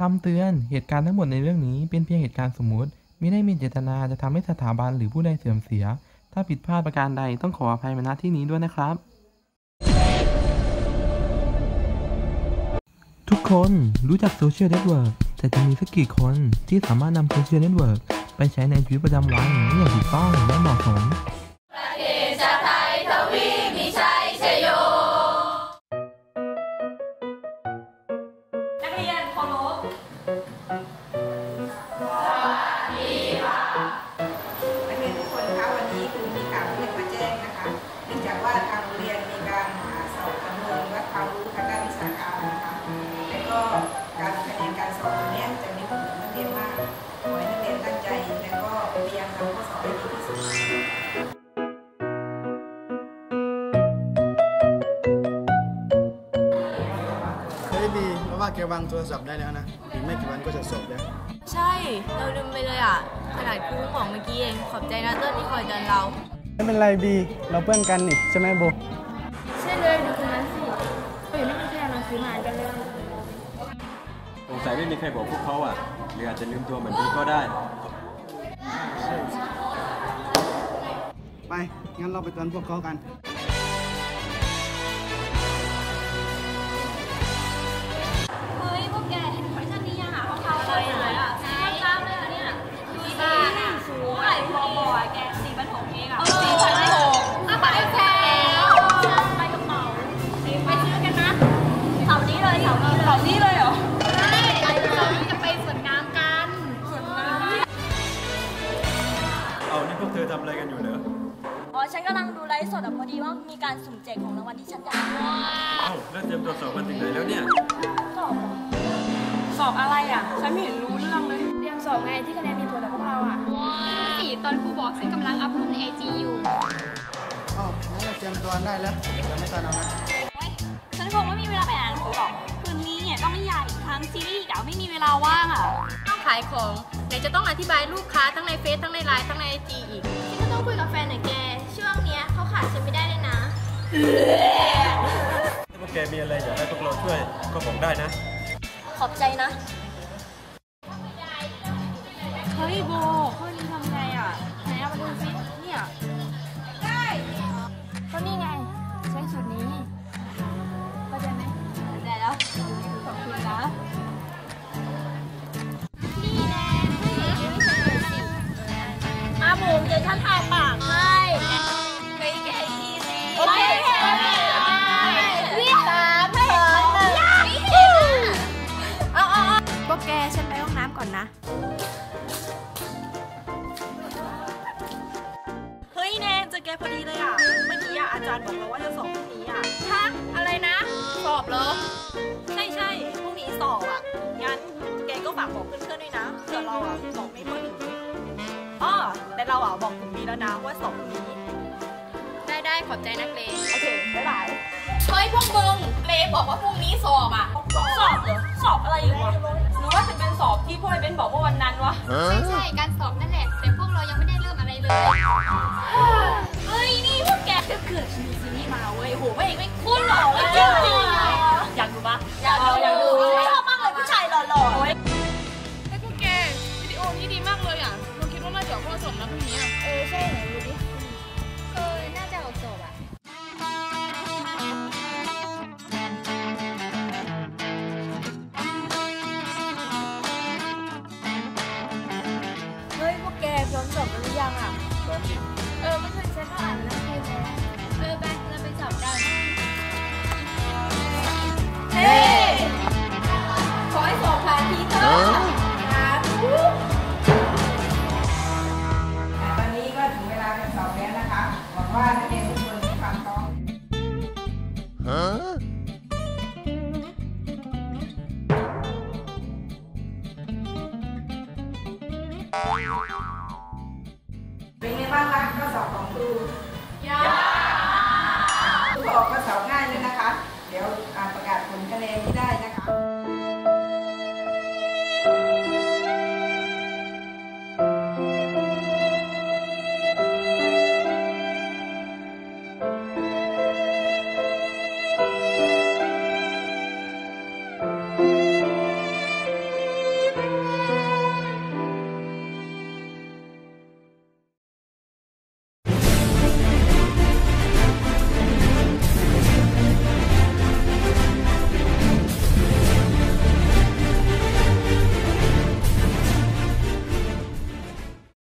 คำเตือนเหตุการณ์ทั้งหมดในเรื่องนี้เป็นเพียงเหตุการณ์สมมุติมิได้มีเจตนาจะทำให้สถาบันหรือผู้ใดเสื่อมเสีย ถ้าผิดพลาดประการใดต้องขออภัยมาณที่นี้ด้วยนะครับ ทุกคนรู้จักโซเชียลเน็ตเวิร์กแต่จะมีสักกี่คนที่สามารถนำโซเชียลเน็ตเวิร์กไปใช้ในชีวิตประจำวันได้อย่างถูกต้องและเหมาะสม เรียนเคารพ แกวางโทรศัพท์ได้แล้วนะอีกไม่กี่วันก็จะสอบแล้ว ใช่ เราลืมไปเลยอะ ขนาดครูบอกเมื่อกี้เอง ขอบใจนะเติ้ลที่คอยเตือนเรา ไม่เป็นไรบี เราเพื่อนกันนี่ใช่ไหมโบ ใช่เลยดูคนนั้นสิเขาอยู่ไม่มีใครเอาหนังสือมาอ่านกันเลยสงสัยไม่มีใครบอกพวกเขาอะหรืออาจจะลืมตัวเหมือนพี่ก็ได้ ไป งั้นเราไปเตือนพวกเขากัน วกเธอทำอะไรกันอยู่เหรออ๋อ ฉันกำลังดูไลฟ์สดอะพอดีว่ามีการสุ่มแจกของรางวัลที่ฉันอยากได้เอ้าแล้วเตรียมตัวสอบกันถึงไหนแล้วเนี่ย สอบสอบอะไรอะ ฉันไม่เห็นรู้เรื่องเลยเตรียมสอบไงที่คะแนนมีผลกับพวกเราอะสี่ตอนครูบอกฉันกำลังอัพรูปในไอจีอยู่เอ้างั้นเราเตรียมตัวได้แล้วจะไม่ทันเอานะฉันคงไม่มีเวลาไปอ่านหนังสือหรอก ทั้งซีรีส์อีกอะไม่มีเวลาว่างอะต้องขายของไหนจะต้องอธิบายลูกค้าทั้งในเฟซทั้งในไลน์ทั้งในไอจีอีกฉันก็ต้องคุยกับแฟนหน่อยแก ช่วงเนี้ยเขาขาดฉันไม่ได้เลยนะถ้าพวกแกมีอะไรอยากให้พวกเราช่วยก็บอกได้นะ ขอบใจนะ เฮ้ยโบข้อนี้ทำไงอะไหนเอามาดูสิเนี่ยได้ก็นี่ไง ใช้สูตรนี้เข้าใจไหมได้แล้ว ฉันถ่ายปากให้ไปแกอีสิโอเควิ่งสามสองหนึ่งเอาเอาเอาพวกแกฉันไปห้องน้ำก่อนนะ เฮ้ยแนนเจอแกพอดีเลยอะ เมื่อกี้อะอาจารย์บอกเราว่าจะสอบพรุ่งนี้อะฮะอะไรนะ สอบเหรอ ใช่ใช่พรุ่งนี้สอบอะ งั้นแกก็ฝากบอกเพื่อนๆด้วยนะ เผื่อเราอะสอบไม่ค่อยถึงอ๋อ แต่เราอะบอกกลุ่มนี้แล้วนะว่าสอบพรุ่งนี้ ได้ได้ขอบใจนักเลงโอเคบ๊ายบายเฮ้ยพวกมึงเลบอกว่าพรุ่งนี้สอบอะ สอบเหรอ สอบอะไรอยู่วะหรือว่าจะเป็นสอบที่พวกไอ้เบนบอกว่าวันนั้นวะ ไม่ใช่การสอบนั่นแหละ แต่พวกเรายังไม่ได้เริ่มอะไรเลย เฮ้ยนี่พวกแกจะเกิดมีซีรีส์มาเว้ยโหไม่ไม่คุ้นหรอก มสอบกันหรือยังอะเออไม่ใช่ฉันก็อ่านแล้วคืนแล้วเออไปเราไปสอบกันเฮ้ขอให้สอบผ่านทีเถอะผ่านตอนนี้ก็ถึงเวลาการสอบแล้วนะคะหวังว่านักเรียนทุกคนมีความพร้อมเป็นไง บ้างคะข้อสอบของครูยาก